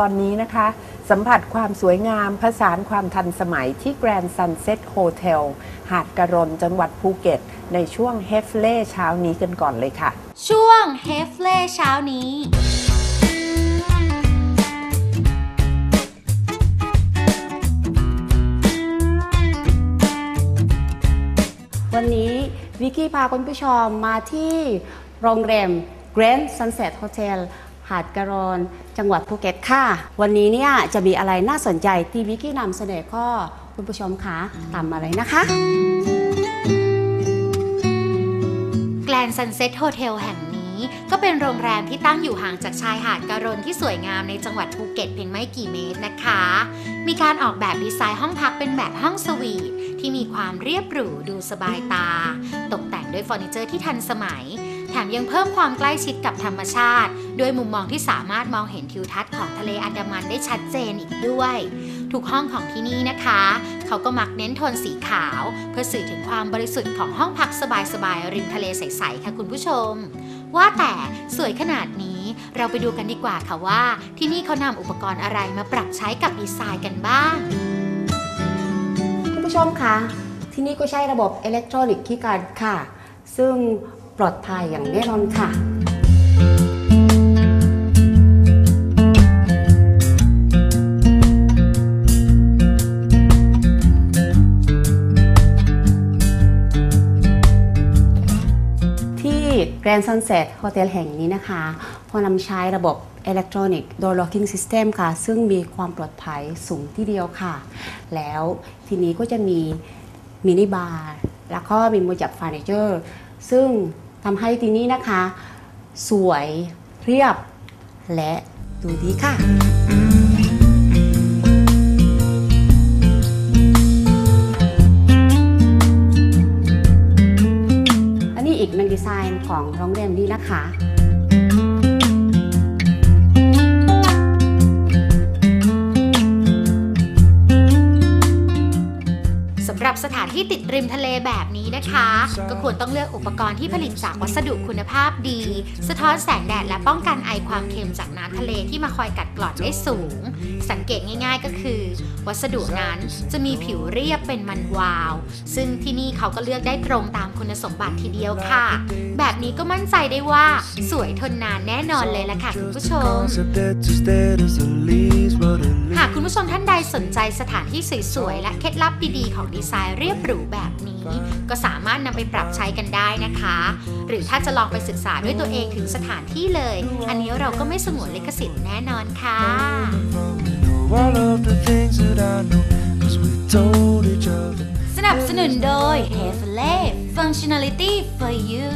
ตอนนี้นะคะ สัมผัสความสวยงามผสานความทันสมัยที่ Grand Sunset Hotel หาดกระรนจังหวัดภูเก็ต ในช่วงเฮฟเล่เช้านี้กันก่อนเลยค่ะ ช่วงเฮฟเล่เช้านี้วันนี้วิกกี้พาคุณผู้ชมมาที่โรงแรม Grand Sunset Hotel หาดกระรอนจังหวัดภูเก็ตค่ะ วันนี้เนี่ยจะมีอะไรน่าสนใจที่วิกกี้นำเสนอก็คุณผู้ชมคะตามมาเลยนะคะ แกลนซันเซ็ตโฮเทลแห่งนี้ก็เป็นโรงแรมที่ตั้งอยู่ห่างจากชายหาดการนที่สวยงามในจังหวัดภูเก็ตเพียงไม่กี่เมตรนะคะ มีการออกแบบดีไซน์ห้องพักเป็นแบบห้องสวีทที่มีความเรียบหรูดูสบายตา ตกแต่งด้วยเฟอร์นิเจอร์ที่ทันสมัย ถมยังเพิ่มความใกล้ชิดกับธรรมชาติ ด้วยมุมมองที่สามารถมองเห็นทิวทัศน์ของทะเลอันดามันได้ชัดเจนอีกด้วย ทุกห้องของที่นี่นะคะ เขาก็มักเน้นโทนสีขาว เพื่อสื่อถึงความบริสุทธิ์ของห้องพักสบายๆริมทะเลใสๆค่ะคุณผู้ชม ว่าแต่สวยขนาดนี้เราไปดูกันดีกว่าค่ะว่า ที่นี่เขานำอุปกรณ์อะไรมาปรับใช้กับดีไซน์กันบ้างคุณผู้ชมคะที่นี่ก็ใช้ระบบอิเล็กทรอนิกส์คีย์การ์ดค่ะ ซึ่ง ปลอดภัยอย่างแน่นอนค่ะที่ Grand Sunset Hotel แห่งนี้นะคะพอนำใช้ระบบ Electronic Door Locking System ค่ะ ซึ่งมีความปลอดภัยสูงที่เดียวค่ะ แล้วทีนี้ก็จะมีมินิบาร์ แล้วก็มีมือจับเฟอร์นิเจอร์ ซึ่ง ทำให้ที่นี้นะคะ สวยเรียบและดูดีค่ะ อันนี้อีกหนึ่งดีไซน์ของโรงแรมนี้นะคะ ถานที่ติดริมทะเลแบบนี้นะคะ ก็ควรต้องเลือกอุปกรณ์ที่ผลิตจากวัสดุคุณภาพดี สะท้อนแสงแดดและป้องกันไอความเค็มจากน้ำทะเลที่มาคอยกัดกร่อนได้สูง สังเกตง่ายๆก็คือ วัสดุนั้นจะมีผิวเรียบเป็นมันวาว ซึ่งที่นี่เขาก็เลือกได้ตรงตามคุณสมบัติทีเดียวค่ะ แบบนี้ก็มั่นใจได้ว่าสวยทนนานแน่นอนเลยล่ะค่ะคุณผู้ชม ผู้ชมท่านใดสนใจสถานที่สวยๆ และเคล็ดลับดีๆ ของดีไซน์เรียบหรูแบบนี้ ก็สามารถนำไปปรับใช้กันได้นะคะ หรือถ้าจะลองไปศึกษาด้วยตัวเองถึงสถานที่เลย อันนี้เราก็ไม่สงวนลิขสิทธิ์แน่นอนค่ะ สนับสนุนโดย h e f l e Functionality for you